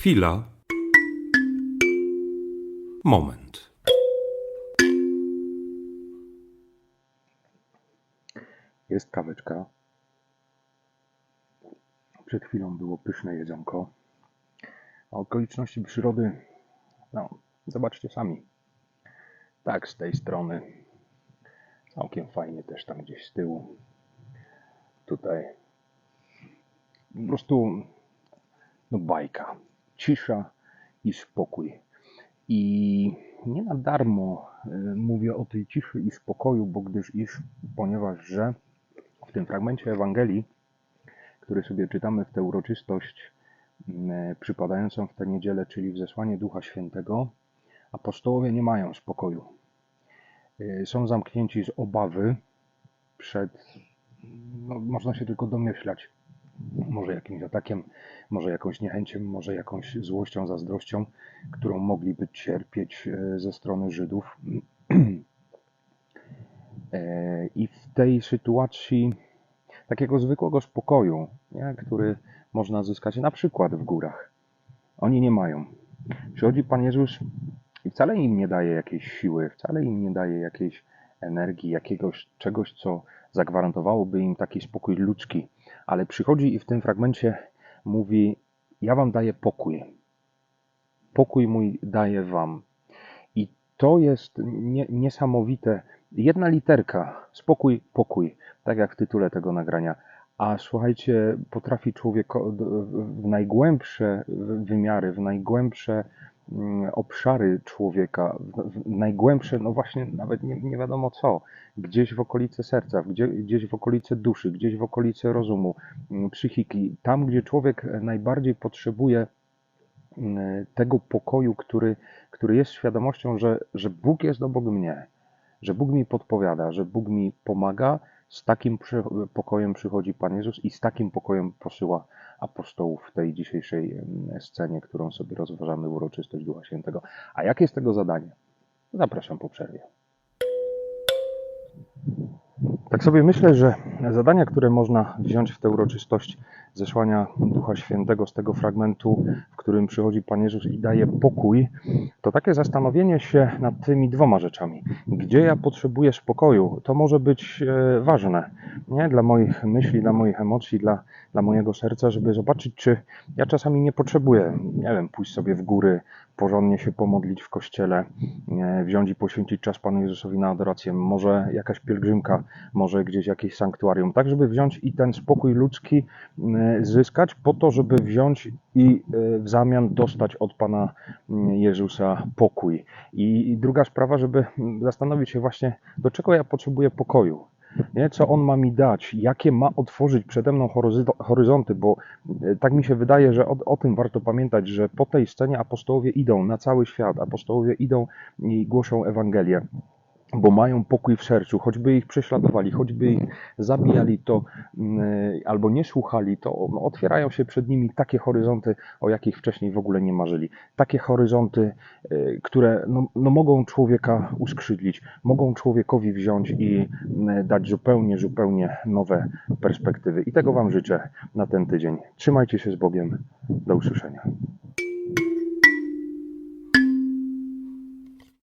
Chwila. Moment. Jest kaweczka. Przed chwilą było pyszne jedzonko. A okoliczności przyrody, no, zobaczcie sami. Tak, z tej strony. Całkiem fajnie też tam gdzieś z tyłu. Tutaj. Po prostu, no bajka. Cisza i spokój. I nie na darmo y, mówię o tej ciszy i spokoju, bo gdyż iż, ponieważ że w tym fragmencie Ewangelii, który sobie czytamy w tę uroczystość mm, przypadającą w tę niedzielę, czyli w zesłanie Ducha Świętego, apostołowie nie mają spokoju. Y, Są zamknięci z obawy przed, no, można się tylko domyślać, może jakimś atakiem, może jakąś niechęcią, może jakąś złością, zazdrością, którą mogliby cierpieć e, ze strony Żydów. E, I w tej sytuacji takiego zwykłego spokoju, nie, który można zyskać na przykład w górach, oni nie mają. Przychodzi Pan Jezus i wcale im nie daje jakiejś siły, wcale im nie daje jakiejś energii, jakiegoś czegoś, co zagwarantowałoby im taki spokój ludzki, ale przychodzi i w tym fragmencie mówi: Ja wam daję pokój. Pokój mój daję wam. I to jest nie, niesamowite. Jedna literka, spokój, pokój, tak jak w tytule tego nagrania. A słuchajcie, potrafi człowiek w najgłębsze wymiary, w najgłębsze obszary człowieka, najgłębsze, no właśnie, nawet nie, nie wiadomo co, gdzieś w okolice serca, gdzie, gdzieś w okolice duszy, gdzieś w okolice rozumu, mm, psychiki, tam, gdzie człowiek najbardziej potrzebuje mm, tego pokoju, który, który jest świadomością, że, że Bóg jest obok mnie, że Bóg mi podpowiada, że Bóg mi pomaga. Z takim pokojem przychodzi Pan Jezus i z takim pokojem posyła apostołów w tej dzisiejszej scenie, którą sobie rozważamy w uroczystość Ducha Świętego. A jakie jest tego zadanie? Zapraszam po przerwie. Tak sobie myślę, że zadania, które można wziąć w tę uroczystość zesłania Ducha Świętego z tego fragmentu, którym przychodzi Pan Jezus i daje pokój, to takie zastanowienie się nad tymi dwoma rzeczami. Gdzie ja potrzebuję spokoju, to może być e, ważne nie? dla moich myśli, dla moich emocji, dla, dla mojego serca, żeby zobaczyć, czy ja czasami nie potrzebuję, nie wiem, pójść sobie w góry, porządnie się pomodlić w kościele, wziąć i poświęcić czas Panu Jezusowi na adorację, może jakaś pielgrzymka, może gdzieś jakieś sanktuarium, tak żeby wziąć i ten spokój ludzki zyskać po to, żeby wziąć i e, w zamian dostać od Pana mm, Jezusa pokój. I, druga sprawa, żeby mm, zastanowić się właśnie, do czego ja potrzebuję pokoju. Nie? Co on ma mi dać? Jakie ma otworzyć przede mną horyzo- horyzonty? Bo e, tak mi się wydaje, że o, o tym warto pamiętać, że po tej scenie apostołowie idą na cały świat. Apostołowie idą i głoszą Ewangelię bo mają pokój w sercu, choćby ich prześladowali, choćby ich zabijali, to mm, albo nie słuchali, to no, otwierają się przed nimi takie horyzonty, o jakich wcześniej w ogóle nie marzyli. Takie horyzonty, y, które no, no, mogą człowieka uskrzydlić, mogą człowiekowi wziąć i mm, dać zupełnie, zupełnie nowe perspektywy. I tego Wam życzę na ten tydzień. Trzymajcie się z Bogiem. Do usłyszenia.